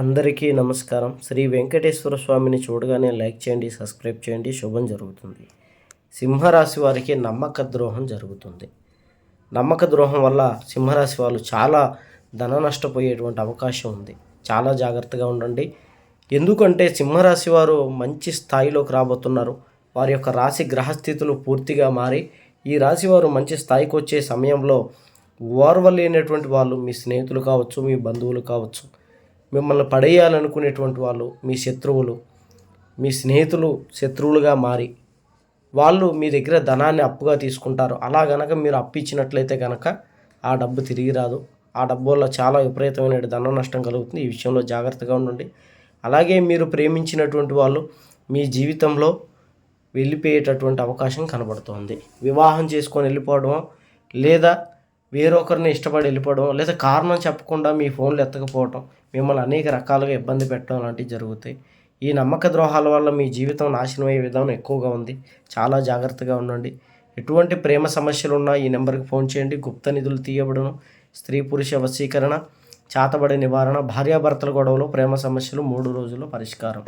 అందరికీ నమస్కారం. శ్రీ వెంకటేశ్వర స్వామిని చూడగానే లైక్ చేయండి సబ్స్క్రైబ్ చేయండి శుభం జరుగుతుంది. సింహరాశి వారికి నమ్మక ద్రోహం జరుగుతుంది. నమ్మక ద్రోహం వల్ల సింహరాశి వాళ్ళు చాలా ధన నష్టపోయేటువంటి అవకాశం ఉంది. చాలా జాగ్రత్తగా ఉండండి. ఎందుకంటే సింహరాశి వారు మంచి స్థాయిలోకి రాబోతున్నారు. వారి యొక్క రాశి గ్రహస్థితులు పూర్తిగా మారి ఈ రాశి వారు మంచి స్థాయికి వచ్చే సమయంలో ఓర్వలేనటువంటి వాళ్ళు మీ స్నేహితులు కావచ్చు మీ బంధువులు కావచ్చు మిమ్మల్ని పడేయాలనుకునేటువంటి వాళ్ళు మీ శత్రువులు మీ స్నేహితులు శత్రువులుగా మారి వాళ్ళు మీ దగ్గర ధనాన్ని అప్పుగా తీసుకుంటారు. అలా గనక మీరు అప్పు ఇచ్చినట్లయితే కనుక ఆ డబ్బు తిరిగి రాదు. ఆ డబ్బు వల్ల చాలా విపరీతమైన ధన నష్టం కలుగుతుంది. ఈ విషయంలో జాగ్రత్తగా ఉండండి. అలాగే మీరు ప్రేమించినటువంటి వాళ్ళు మీ జీవితంలో వెళ్ళిపోయేటటువంటి అవకాశం కనబడుతోంది. వివాహం చేసుకొని వెళ్ళిపోవడం లేదా వేరొకరిని ఇష్టపడి వెళ్ళిపోవడం లేదా కారణం చెప్పకుండా మీ ఫోన్లు ఎత్తకపోవడం మిమ్మల్ని అనేక రకాలుగా ఇబ్బంది పెట్టడం లాంటివి జరుగుతాయి. ఈ నమ్మక ద్రోహాల వల్ల మీ జీవితం నాశనం అయ్యే విధానం ఎక్కువగా ఉంది. చాలా జాగ్రత్తగా ఉండండి. ఎటువంటి ప్రేమ సమస్యలు ఉన్నా ఈ నెంబర్కి ఫోన్ చేయండి. గుప్త నిధులు తీయబడను. స్త్రీ పురుష వశీకరణ చాతబడి నివారణ భార్యాభర్తల గొడవలు ప్రేమ సమస్యలు మూడు రోజుల్లో పరిష్కారం.